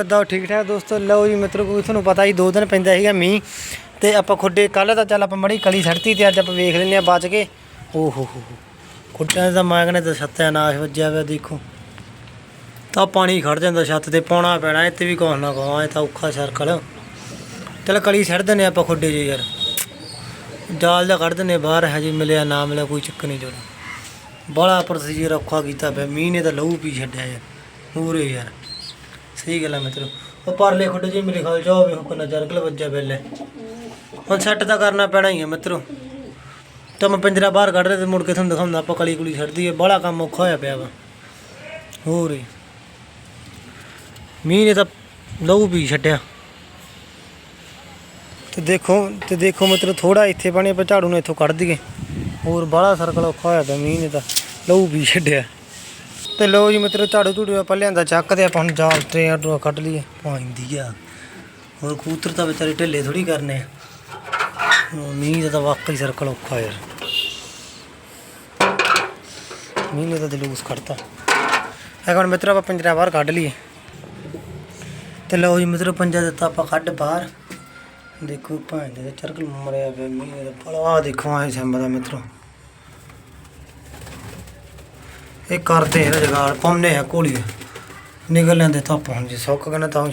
ਕਿੱਦਾਂ ਠੀਕ ਠਾਕ ਦੋਸਤੋ? ਲਓ ਜੀ ਮਿੱਤਰੋ, ਕੋਈ ਤੁਹਾਨੂੰ ਪਤਾ ਜੀ, ਦੋ ਦਿਨ ਪੈਂਦਾ ਸੀਗਾ ਮੀਂਹ ਤੇ ਆਪਾਂ ਖੁੱਡੇ ਕੱਲ ਤਾਂ ਚੱਲ ਆਪਾਂ ਮੜੀ ਕਲੀ ਛੱਡਤੀ ਤੇ ਅੱਜ ਆਪਾਂ ਵੇਖ ਲੈਂਦੇ ਆ ਬਚ ਕੇ। ਓ ਹੋ ਹੋ ਹੋ। ਖੁੱਡਿਆਂ ਦਾ ਮੈਂ ਕਹਿੰਦਾ ਤਾਂ ਸੱਤਿਆਨਾਸ਼ ਵੱਜਿਆ ਹੋਇਆ ਦੇਖੋ। ਤਾਂ ਪਾਣੀ ਖੜ ਜਾਂਦਾ ਛੱਤ ਤੇ, ਪਾਉਣਾ ਪੈਣਾ, ਇੱਥੇ ਵੀ ਕੁਛ ਨਾ ਕੁਛ ਇਹ ਤਾਂ ਔਖਾ ਸਰਕਲ ਚੱਲ ਕਲੀ ਛੱਡ ਦਿੰਦੇ ਆਪਾਂ ਖੁੱਡੇ 'ਚ ਯਾਰ। ਜਾਲ ਦਾ ਕੱਢ ਦਿੰਦੇ ਬਾਹਰ ਹਜੇ ਮਿਲਿਆ, ਨਾ ਮਿਲਿਆ, ਕੋਈ ਚੱਕ ਨਹੀਂ ਜੋੜਾ ਬੜਾ ਪ੍ਰੋਸੀਜਰ ਔਖਾ ਕੀਤਾ ਪਿਆ, ਮੀਂਹ ਨੇ ਤਾਂ ਲਹੂ ਪੀ ਛੱਡਿਆ ਯਾਰ। ਹੋਰ ਯਾਰ। ਸਹੀ ਗੱਲ ਹੈ ਮਿੱਤਰੋ। ਉਹ ਪਰਲੇ ਖੁੱਡ ਜੀ ਮੇਰੇ ਖਿਆਲ ਜਾਓ ਹੋਵੇ ਹੁਕਮ ਨਜ਼ਰ ਕਲ ਵੱਜਿਆ ਪਹਿਲੇ ਹੁਣ ਸੈੱਟ ਤਾਂ ਕਰਨਾ ਪੈਣਾ ਹੀ ਹੈ ਮਿੱਤਰੋ। ਤਾਂ ਮੈਂ ਪਿੰਜਰਾ ਬਾਹਰ ਕੱਢ ਰਿਹਾ ਤੇ ਮੁੜ ਕੇ ਤੁਹਾਨੂੰ ਦਿਖਾਉਂਦਾ, ਆਪਾਂ ਕਲੀ ਕੁਲੀ ਛੱਡਦੀ ਹੈ ਬੜਾ ਕੰਮ ਔਖਾ ਹੋਇਆ ਪਿਆ ਵਾ। ਹੋਰ ਹੀ ਮੀਂਹ ਨੇ ਤਾਂ ਲਹੂ ਪੀ ਛੱਡਿਆ। ਤੇ ਦੇਖੋ ਤੇ ਦੇਖੋ ਮਤਲਬ ਥੋੜਾ ਇੱਥੇ ਪਾਣੀ ਆਪਾਂ ਝਾੜੂ ਨੂੰ ਇੱਥੋਂ ਕੱਢ ਦਈਏ। ਹੋਰ ਬਾਹਲਾ ਸਰਕਲ ਔਖਾ ਹੋਇਆ ਪਿਆ ਮੀਂਹ ਨੇ ਤਾਂ। ਲਹੂ ਪੀ ਛੱਡਿਆ। ਤੇ ਲੋ ਜੀ ਮਿੱਤਰੋ ਝਾੜੂ ਝੂੜੂ ਆਪਾਂ ਲਿਆਂਦਾ ਚੱਕ ਤੇ ਆਪਾਂ ਹੁਣ ਜਾਲ ਤੇ ਆਟੋ ਕੱਢ ਲਈਏ। ਪਾਉਂਦੀ ਆ। ਹੋਰ ਕਬੂਤਰ ਤਾਂ ਵਿਚਾਰੇ ਢਿੱਲੇ ਥੋੜੀ ਕਰਨੇ। ਆ ਮੀਂਹ ਦਾ ਵਾਕਈ ਸਰਕਲ ਔਖਾ ਯਾਰ। ਮੀਂਹ ਨੇ ਤਾਂ ਜਲੂਸ ਕੱਢਤਾ। ਇਹ ਹੁਣ ਮਿੱਤਰੋ ਆਪਾਂ ਪਿੰਜਰਾ ਬਾਹਰ ਕੱਢ ਲਈਏ। ਤੇ ਲਓ ਜੀ ਮਿੱਤਰੋ ਪੰਜਾ ਦਿੱਤਾ ਆਪਾਂ ਕੱਢ ਬਾਹਰ। ਦੇਖੋ ਭਾਂ ਦੇ ਚਰਕਲ ਮਰਿਆ ਪਿਆ ਮੀਂਹ ਦਾ ਬੜਾ ਦੇਖੋ ਆਏ ਸੰਭਦਾ ਮਿੱਤਰੋ। ਇਹ ਕਰਦੇ ਹੈ ਜਗਾੜ, ਪਾਉਂਦੇ ਆ ਕੋਲੀ ਨਿਕਲ ਲੈਂਦੇ ਧੁੱਪ ਹੁਣ ਜੀ ਸੁੱਕ ਗਏ ਨਾ ਤਾਂ ਹੁਣ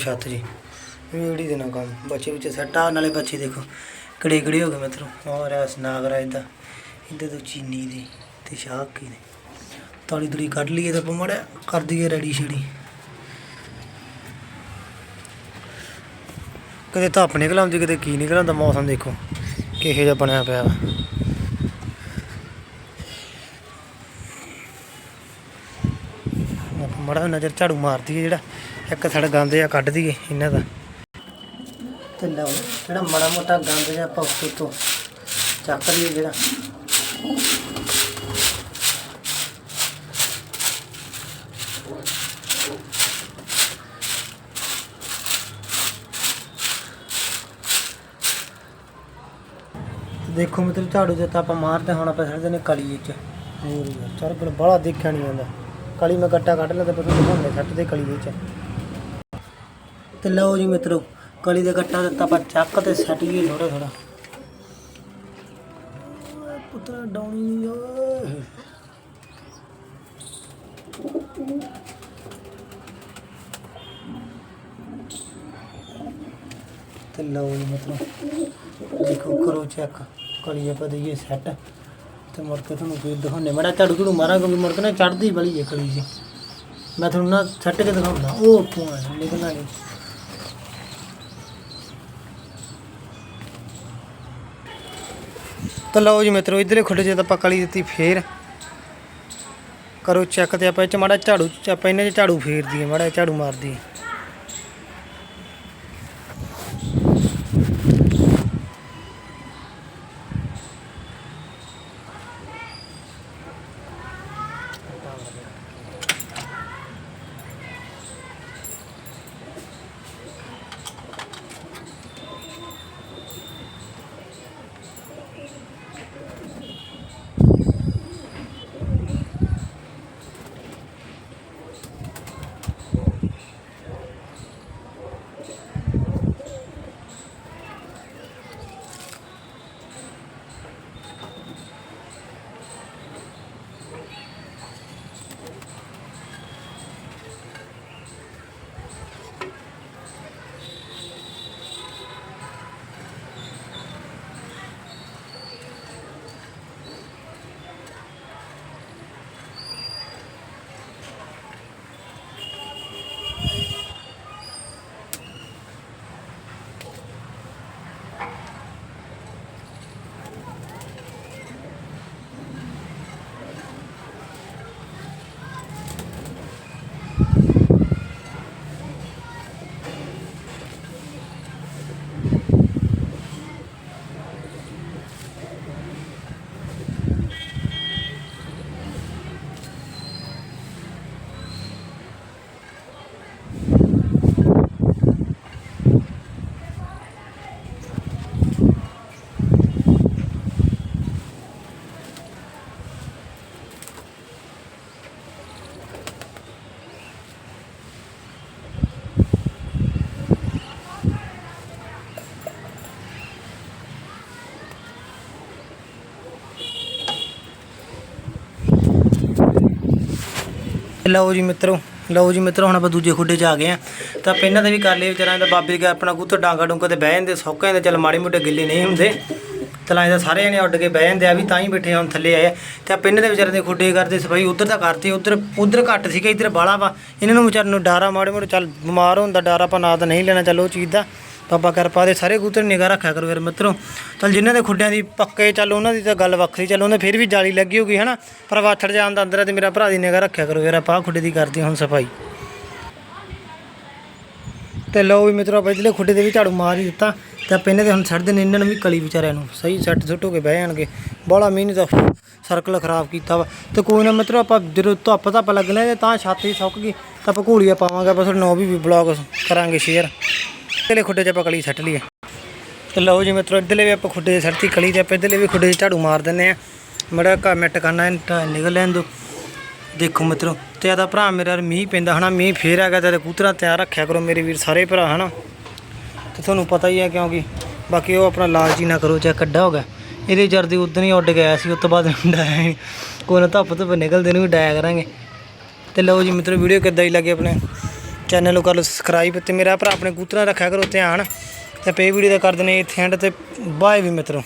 ਵੀੜੀ ਦੇ ਨਾ ਕੰਮ, ਬੱਚੇ ਵਿੱਚ ਸੱਟਾ ਨਾਲੇ ਬੱਚੇ ਦੇਖੋ, ਕਿਹੜੇ ਕਿਹੜੇ ਹੋ ਗਏ ਮਿੱਤਰੋ। ਹੋਰ ਐਸ ਨਾਗਰਾ ਇਦਾਂ ਇੱਧਰ ਤੋਂ ਚੀਨੀ ਦੀ ਤੇ ਸ਼ਾਹਕੀ ਦੀ ਤਾਲੀ ਤੁਲੀ ਕੱਢ ਲਈਏ ਤਾਂ ਆਪਾਂ ਕਰ ਦਈਏ ਰੈਡੀ ਛੇੜੀ ਕਦੇ ਧੁੱਪ ਨਿਕਲ ਆਉਂਦੀ, ਕਦੇ ਕੀ ਨਿਕਲ ਆਉਂਦਾ, ਮੌਸਮ ਦੇਖੋ, ਕਿਹੋ ਜਿਹਾ ਬਣਿਆ ਪਿਆ ਵਾ ਆਪਾਂ ਮੜਾ ਨਜ਼ਰ ਝਾੜੂ ਮਾਰਦੀ ਹੈ ਜਿਹੜਾ। ਇੱਕ ਥੜ ਗੰਦ ਆ ਕੱਢ ਦਈਏ ਇਹਨਾਂ ਦਾ। ਤੇ ਲਓ, ਜਿਹੜਾ ਮੜਾ ਮੋਟਾ ਗੰਦ ਜਿਹਾ ਆਪਾਂ ਉੱਤੇ ਤੋਂ ਚੱਕ ਲਈਏ ਜਿਹੜਾ। ਦੇਖੋ ਮਤਲਬ ਝਾੜੂ ਜੇ ਤਾਂ ਆਪਾਂ ਮਾਰਦੇ ਹੁਣ ਆਪਾਂ ਛੱਡਦੇ ਨੇ ਕਲੀ ਵਿੱਚ ਹੋਰ ਯਾਰ ਚਰਗਲ ਬੜਾ ਦੇਖਿਆ ਨਹੀਂ ਜਾਂਦਾ। ਕਲੀ ਮੈਂ ਗੱਟਾ ਕੱਢ ਲਿਆ ਤੇ ਪਤਾ ਦਿਖਾਉਂਦੇ ਛੱਡਦੇ ਕਲੀ ਵਿੱਚ। ਤੇ ਲਓ ਜੀ ਮਿੱਤਰੋ, ਕਲੀ ਦੇ ਗੱਟਾ ਦਿੱਤਾ ਪਰ ਚੱਕ ਤੇ ਸੱਟ ਗਈ ਥੋੜਾ ਥੋੜਾ ਪੁੱਤਰਾ ਡਾਉਣੀ ਓਏ। ਤੇ ਲਓ ਜੀ ਮਿੱਤਰੋ, ਦੇਖੋ ਕਰੋ ਚੈੱਕ ਕਲੀ ਆਪਾਂ ਦਈਏ ਸੈੱਟ। ਤੇ ਮੁੜ ਕੇ ਤੁਹਾਨੂੰ ਕੋਈ ਦਿਖਾਉਣੇ ਮੜਾ ਝਾੜੂ ਝੂੜੂ ਮਾਰਾਂ ਕਿਉਂਕਿ ਮੁੜ ਕੇ ਨਾ ਚੜਦੀ ਬਲੀ ਹੈ ਕਲੀ ਜੀ ਮੈਂ ਤੁਹਾਨੂੰ ਨਾ ਸੱਟ ਕੇ ਦਿਖਾਉਂਦਾ, ਉਹ ਪੁਆ ਨਿਕਲਣਾ ਨਹੀਂ ਤਾਂ ਲਓ ਜੀ ਮਿੱਤਰੋ, ਇਧਰਲੇ ਖੁੱਡੇ ਜੇ ਤਾਂ ਆਪਾਂ ਕਲੀ ਦਿੱਤੀ ਫੇਰ। ਕਰੋ ਚੈੱਕ ਤੇ ਆਪਾਂ ਇਹ 'ਚ ਮਾੜਾ ਝਾੜੂ, ਆਪਾਂ ਇਹਨਾਂ 'ਚ ਝਾੜੂ ਫੇਰ ਦਈਏ ਮਾੜਾ ਝਾੜੂ ਮਾਰ ਦਈਏ ਲਓ ਜੀ ਮਿੱਤਰੋ, ਲਓ ਜੀ ਮਿੱਤਰੋ, ਹੁਣ ਆਪਾਂ ਦੂਜੇ ਖੁੱਡੇ 'ਚ ਆ ਗਏ ਆ ਤਾਂ ਪਹਿਲਾਂ ਦੇ ਵੀ ਕਰ ਲਏ ਵਿਚਾਰਾਂ ਦਾ, ਬਾਬੇ ਦਾ ਆਪਣਾ ਕੂਤਰ ਡਾਂਗਾ ਡੂੰਗਾ ਤੇ ਬਹਿ ਜਾਂਦੇ ਸੌਕਾਂ ਦੇ ਚੱਲ ਮਾੜੇ ਮੋਟੇ ਗਿੱਲੇ ਨਹੀਂ ਹੁੰਦੇ। ਤਲਾਂ ਇਹਦਾ ਸਾਰੇ ਜਣੇ ਉੱਡ ਕੇ ਬਹਿ ਜਾਂਦੇ ਆ, ਵੀ ਤਾਂ ਹੀ ਬੈਠੇ ਹੁਣ ਥੱਲੇ ਆਏ ਆ। ਤੇ ਆ ਪਿੰਨ ਦੇ ਵਿਚਾਰੇ ਦੇ ਖੁੱਡੇ ਕਰਦੇ, ਸਫ਼ਾਈ ਉਧਰ ਤਾਂ ਕਰਤੀ, ਉਧਰ ਉਧਰ ਘੱਟ ਸੀਗਾ, ਇੱਧਰ ਬਾਲਾ ਵਾ। ਇਹਨਾਂ ਨੂੰ ਵਿਚਾਰ ਨੂੰ ਡਾਰਾ ਮਾੜੇ ਮੋਟੇ, ਚੱਲ ਬਿਮਾਰ ਹੁੰਦਾ ਡਾਰਾ ਆਪਾਂ ਨਾ ਤਾਂ ਨਹੀਂ ਲੈਣਾ, ਚੱਲ ਉਹ ਚੀਜ਼ ਦਾ। ਬਾਬਾ ਕਿਰਪਾ ਦੇ, ਸਾਰੇ ਕਬੂਤਰ ਨਿਗਾਹ ਰੱਖਿਆ ਕਰੋ ਯਾਰ ਮਿੱਤਰੋ। ਚੱਲ ਜਿਨ੍ਹਾਂ ਦੇ ਖੁੱਡਿਆਂ ਦੀ ਪੱਕੇ, ਚੱਲ ਉਹਨਾਂ ਦੀ ਤਾਂ ਗੱਲ ਵੱਖਰੀ, ਚੱਲ ਉਹਨੇ ਫਿਰ ਵੀ ਜਾਲੀ ਲੱਗੀ ਹੋਗੀ ਹਨਾ? ਪਰ ਵਾਛੜ ਜਾਣ ਦਾ ਅੰਦਰ ਹੈ ਤੇ ਮੇਰਾ ਭਰਾ ਦੀ ਨਿਗਾਹ ਰੱਖਿਆ ਕਰੋ ਯਾਰ, ਆਪਾਂ ਖੁੱਡੇ ਦੀ ਕਰਦੇ ਹਾਂ ਹੁਣ ਸਫ਼ਾਈ। ਤੇ ਲਓ ਵੀ ਮਿੱਤਰੋ, ਆਪਾਂ ਜਿਹੜੇ ਖੁੱਡੇ ਦੇ ਵੀ ਝਾੜੂ ਮਾਰ ਹੀ ਦਿੱਤਾ। ਤੇ ਆਪਾਂ ਇਹਨਾਂ ਦੇ ਹੁਣ ਛੱਡ ਦੇਣੇ ਇਹਨਾਂ ਨੂੰ ਵੀ ਕਲੀ ਵਿਚਾਰਿਆਂ ਨੂੰ। ਸਹੀ ਸੈੱਟ ਸੁੱਟ ਹੋ ਕੇ ਬਹਿ ਜਾਣਗੇ। ਬੋਲਾ ਮੀਂਹ ਨੇ ਸਰਕਲ ਖਰਾਬ ਕੀਤਾ ਵਾ। ਤੇ ਕੋਈ ਨਾ ਮਿੱਤਰੋ, ਆਪਾਂ ਜਦੋਂ ਧੁੱਪ ਧੱਪ ਲੱਗਣਾ ਤਾਂ ਛੱਤ ਹੀ ਸੁੱਕ ਗਈ, ਤਾਂ ਆਪਾਂ ਘੂਲੀਆ ਪਾਵਾਂਗੇ, ਆਪਾਂ ਤੁਹਾਡੇ ਨਾਲ ਵੀ ਬਲੌਗ ਕਰਾਂਗੇ ਸ਼ੇਅਰ। ਇਧਰਲੇ ਖੁੱਡੇ 'ਚ ਆਪਾਂ ਕਲੀ ਸੱਟ ਲਈਏ। ਤੇ ਲਓ ਜੀ ਮਿੱਤਰੋ, ਇਧਰਲੇ ਵੀ ਆਪਾਂ ਖੁੱਡੇ 'ਚ ਸੱਟਤੀ ਕਲੀ ਤੇ ਆਪਾਂ ਇਧਰਲੇ ਵੀ ਖੁੱਡੇ 'ਚ ਝਾੜੂ ਮਾਰ ਦਿੰਨੇ ਆ ਮੜਾ ਘਰ ਮਿੱਟ ਕਰਨਾ ਨਿਕਲ ਲੈਣ ਦੋ ਦੇਖੋ ਮਿੱਤਰੋ, ਤੇ ਆਦਾ ਭਰਾ ਮੇਰਾ ਮੀਂਹ ਪੈਂਦਾ ਹਨਾ, ਮੀਂਹ ਫੇਰ ਆ ਗਿਆ, ਤੇ ਕੂਤਰਾ ਤਿਆਰ ਰੱਖਿਆ ਕਰੋ ਮੇਰੇ ਵੀਰ ਸਾਰੇ ਭਰਾ ਹਨਾ। ਤੇ ਤੁਹਾਨੂੰ ਪਤਾ ਹੀ ਹੈ ਕਿਉਂਕਿ ਬਾਕੀ ਉਹ ਆਪਣਾ ਲਾਲਚੀ ਨਾ ਕਰੋ, ਚਾਹੇ ਕੱਢਾ ਹੋ ਗਿਆ ਇਹਦੇ ਜਰਦੀ ਉਦੋਂ ਹੀ ਉੱਡ ਗਿਆ ਸੀ, ਉਸ ਤੋਂ ਬਾਅਦ ਡਾਇਆ ਨਹੀਂ ਕੋਈ ਨਾ ਧੁੱਪ ਧੁੱਪ ਨਿਕਲਦੇ ਨੂੰ ਵੀ ਡਾਇਆ ਕਰਾਂਗੇ। ਤੇ ਲਓ ਜੀ ਮਿੱਤਰੋ, ਵੀਡੀਓ ਕਿੱਦਾਂ ਹੀ ਲੱਗੇ ਆਪਣੇ? ਚੈਨਲ ਨੂੰ ਕਰ ਲਓ ਸਬਸਕ੍ਰਾਈਬ ਤੇ ਮੇਰਾ ਭਰਾ ਆਪਣੇ ਕਬੂਤਰਾਂ ਰੱਖਿਆ ਕਰੋ ਧਿਆਨ। ਤੇ ਪੇ ਵੀਡੀਓ ਦਾ ਕਰ ਦਨੇ ਇੱਥੇ ਐਂਡ ਤੇ। ਬਾਏ ਵੀ ਮਿੱਤਰੋ।